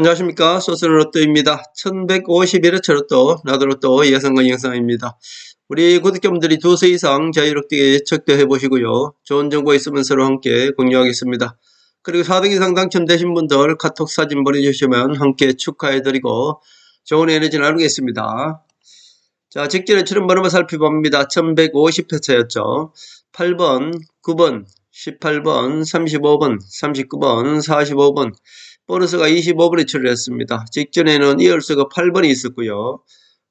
안녕하십니까? 소스로또입니다. 1151회 차 로또 나도로또 예상관 영상입니다. 우리 구독자분들이 두수 이상 자유롭게 척도해 보시고요. 좋은 정보 있으면 서로 함께 공유하겠습니다. 그리고 4등 이상 당첨되신 분들 카톡 사진 보내주시면 함께 축하해 드리고 좋은 에너지 나누겠습니다. 자 직전에 출연 번호만 살펴봅니다. 1150회 차였죠. 8번 9번 18번 35번 39번 45번 보너스가 25번에 출연했습니다. 직전에는 이열수가 8번이 있었고요.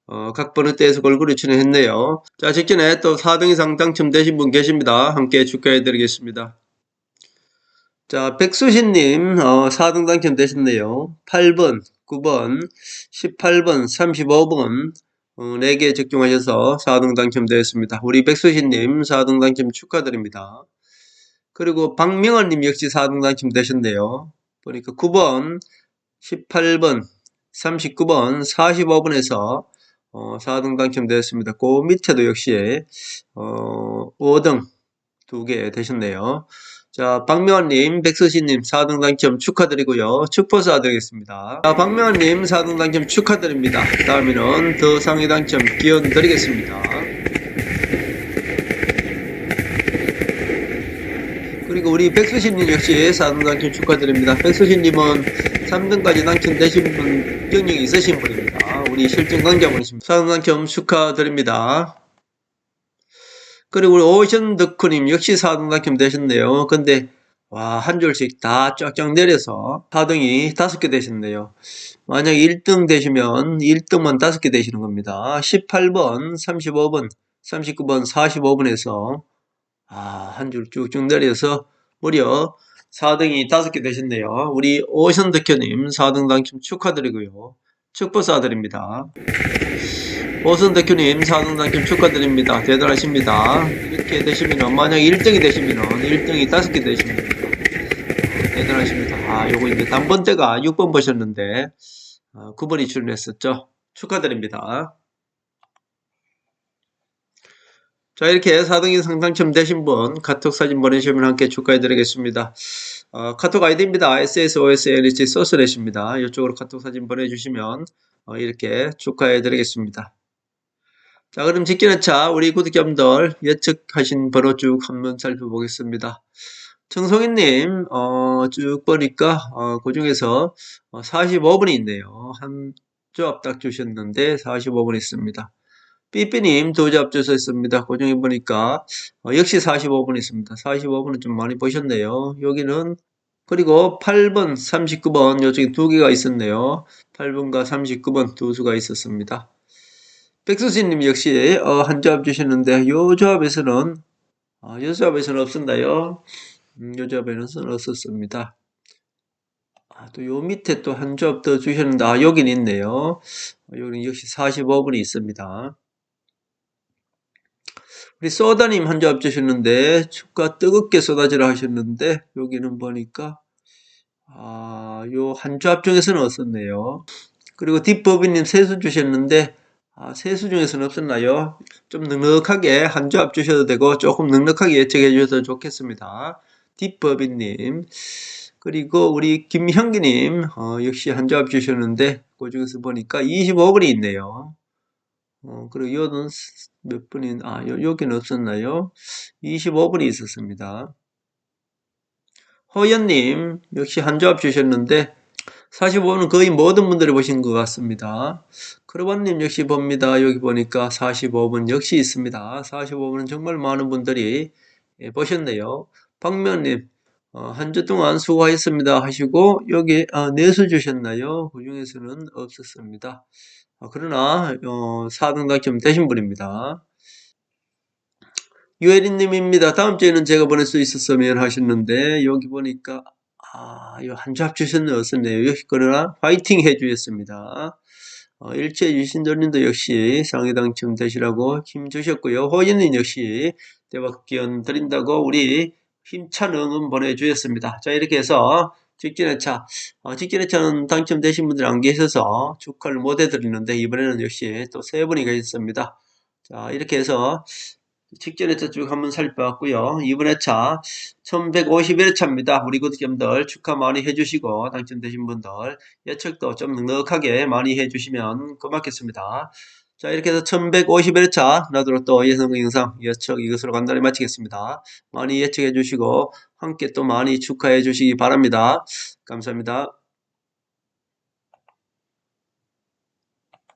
어, 각 번호대에서 골고루 출연했네요. 자, 직전에 또 4등 이상 당첨되신 분 계십니다. 함께 축하해 드리겠습니다. 자, 백수신님, 어, 4등 당첨되셨네요. 8번, 9번, 18번, 35번, 어, 4개 적중하셔서 4등 당첨되었습니다. 우리 백수신님 4등 당첨 축하드립니다. 그리고 박명환님 역시 4등 당첨되셨네요. 보니까 9번, 18번, 39번, 45번에서 어, 4등 당첨되었습니다. 그 밑에도 역시 어, 5등 두개 되셨네요. 자, 박명환님, 백서신님 4등 당첨 축하드리고요. 축포 쏴드리겠습니다. 자, 박명환님 4등 당첨 축하드립니다. 다음에는 더 상위 당첨 기원 드리겠습니다. 그리고 우리 백수신님 역시 4등 당첨 축하드립니다. 백수신님은 3등까지 당첨되신 분 경력이 있으신 분입니다. 우리 실전 강자분이십니다. 4등 당첨 축하드립니다. 그리고 우리 오션 덕후님 역시 4등 당첨 되셨네요. 근데 와, 한 줄씩 다 쫙쫙 내려서 4등이 5개 되셨네요. 만약 1등 되시면 1등만 5개 되시는 겁니다. 18번, 35번, 39번, 45번에서 아, 한 줄 쭉쭉 내려서 무려 4등이 5개 되셨네요. 우리 오션 덕후님 4등 당첨 축하드리고요. 축복 쏴드립니다. 오선 덕후님 4등 당첨 축하드립니다. 대단하십니다. 이렇게 되시면 만약 1등이 되시면 1등이 5개 되십니다. 대단하십니다. 아, 요거 이제 단번대가 6번 보셨는데 어, 9번이 출연했었죠. 축하드립니다. 자, 이렇게 4등 이상 당첨 되신 분 카톡 사진 보내주시면 함께 축하해 드리겠습니다. 어, 카톡 아이디입니다. SSOSLH 소스렛입니다. 이쪽으로 카톡 사진 보내주시면 어, 이렇게 축하해 드리겠습니다. 자, 그럼 직전회차 우리 구독자분들 예측하신 번호 쭉 한번 살펴보겠습니다. 청송이님, 어, 쭉 보니까, 어, 그 중에서 45분이 있네요. 한 조합 딱 주셨는데 45분 있습니다. 삐삐님 두 조합 주셨습니다. 그 중에 보니까, 어, 역시 45분 있습니다. 45분은 좀 많이 보셨네요. 여기는, 그리고 8번, 39번, 요쪽에 두 개가 있었네요. 8번과 39번 두 수가 있었습니다. 백수진님 역시 어, 한 조합 주셨는데 요 조합에서는 어, 요 조합에서는 없었나요? 음, 요 조합에는 없었습니다. 아, 또 요 밑에 또 한 조합 더 주셨는데 아 여긴 있네요. 어, 여기는 역시 45분이 있습니다. 우리 소다님 한 조합 주셨는데 축가 뜨겁게 쏟아지라 하셨는데 여기는 보니까 아, 요한 조합 중에서는 없었네요. 그리고 딥버비님 세수 주셨는데 아, 세수 중에서는 없었나요? 좀 넉넉하게 한 조합 주셔도 되고 조금 넉넉하게 예측해 주셔도 좋겠습니다. 딥버비님 그리고 우리 김형기님 어, 역시 한 조합 주셨는데 그 중에서 보니까 25번이 있네요. 어, 그리고 요는 몇 분이, 아, 요, 여기는 없었나요? 25분이 있었습니다. 허연님, 역시 한 조합 주셨는데, 45는 거의 모든 분들이 보신 것 같습니다. 크로바님 역시 봅니다. 여기 보니까 45분 역시 있습니다. 45분은 정말 많은 분들이 예, 보셨네요. 박면님, 어, 한주 동안 수고하셨습니다 하시고, 여기 어, 내수 주셨나요? 그 중에서는 없었습니다. 어, 그러나 어, 4등 당첨 되신 분입니다. 유혜린님입니다. 다음 주에는 제가 보낼 수 있었으면 하셨는데 여기 보니까 아, 이한 합 주셨네 없었네요. 역시 그러나 파이팅 해주셨습니다. 어, 일체 유신돌님도 역시 상위 당첨 되시라고 힘 주셨고요. 호연님 역시 대박 기원 드린다고 우리 힘찬 응원 보내주셨습니다. 자 이렇게 해서 직진회차 어, 직진회차는 당첨되신 분들 안 계셔서 축하를 못 해드리는데 이번에는 역시 또 세 분이 계셨습니다. 자 이렇게 해서 직전 회차 쭉 한번 살펴봤고요. 이번 회차 1151회차입니다. 우리 구독자분들 축하 많이 해주시고 당첨되신 분들 예측도 좀 넉넉하게 많이 해주시면 고맙겠습니다. 자 이렇게 해서 1151회차 나도록 또 예상 영상 예측 이것으로 간단히 마치겠습니다. 많이 예측해 주시고 함께 또 많이 축하해 주시기 바랍니다. 감사합니다.